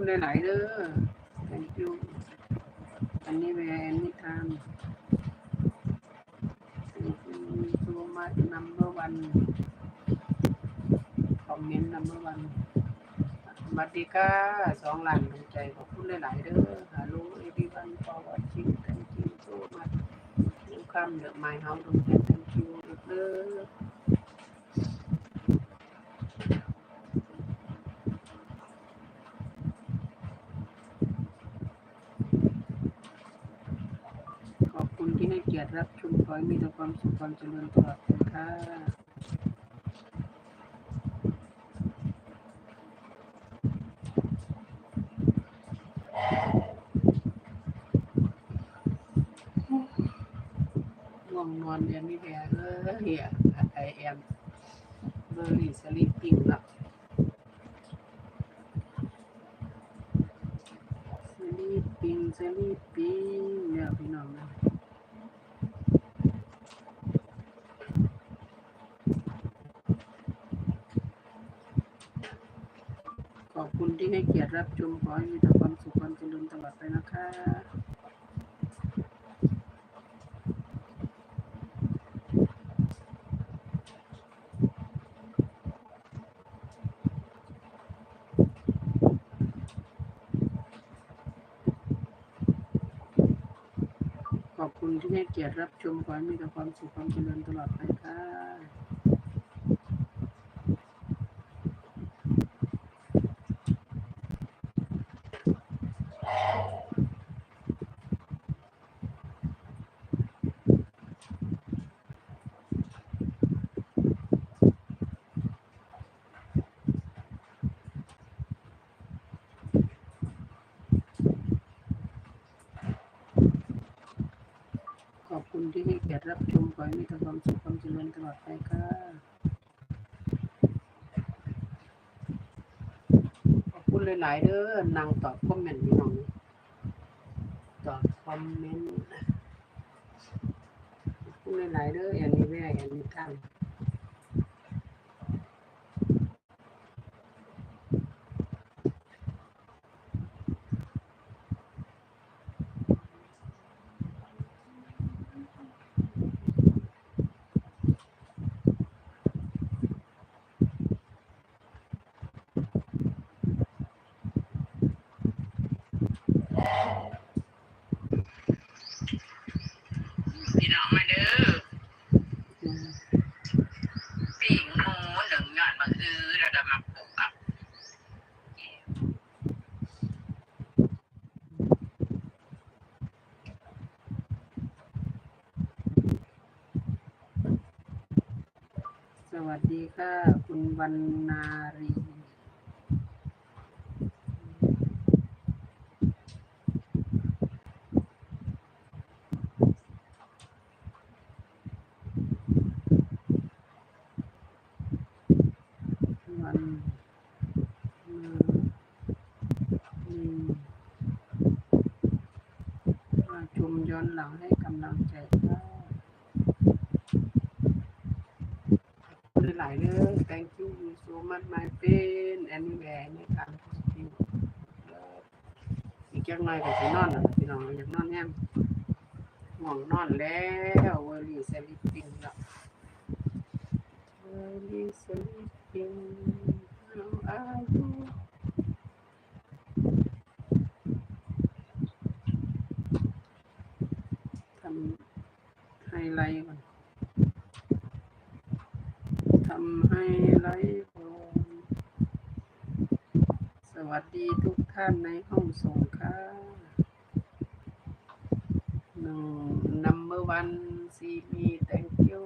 คุณหลาย ๆเด้อ thank you อันนี้แวร์อันนี้ทาม thank you so much number one คอมเมนต์ number one สวัสดีค่ะสองหล้านดวงใจขอบคุณหลาย ๆเด้อ Hello everyone for watching thank you so much welcome to my house ดวงใจ thank you เด้อ ขอบคุณที่ให้เกี ยรติรับชมขอให้มีแต่ความสุขความเจริญตลอดไปค่ะง่วงนอนเรียนไม่แพ้เลยเฮียไอแอมเบอร์รี่สลิปปิ้งละสลิปปิ้งสลิปปิ้งเนี่ย องนะขอบคุณที่ให้เกียรติรับชมขอให้มีแต่ความสุขความเจริญตลอดไปนะคะขอบคุณที่ให้เกียรติรับชมขอให้มีแต่ความสุขความเจริญตลอดไปค่ะ ที่ให้เกียรติรับชมขอให้มีแต่ความสุขความเจริญตลอดไปค่ะขอบคุณหลาย ๆเด้อนางตอบคอมเมนต์พี่น้องตอบคอมเมนต์ขอบคุณหลาย ๆเด้อแอนนี่แม่แอนนี่ท่าน้องมาเด้อ อืม ปีกหมูหนึ่งยอดมะอือแล้วก็มาปลูกอะ ส วัสดีค่ะ คุณวันนารีวันนารีมาชมย้อนหลังให้กำลังใจค่ะขอบคุณหลายเด้อ thank you so much my friend anywhere ในการที่อีกจักหน่อยก็สินอนพี่น้องอยากนอนยังห่วงนอนแล้วเวอรี่เซลิปปิ้งแล้วอรี่สลิปปิ้ง how are you ทำไฮไลท์ก่อน ทำไฮไลท์ก่อนส วัสดีทุกท่านในห้องส่งค่ะหนึ่ง number one see me thank you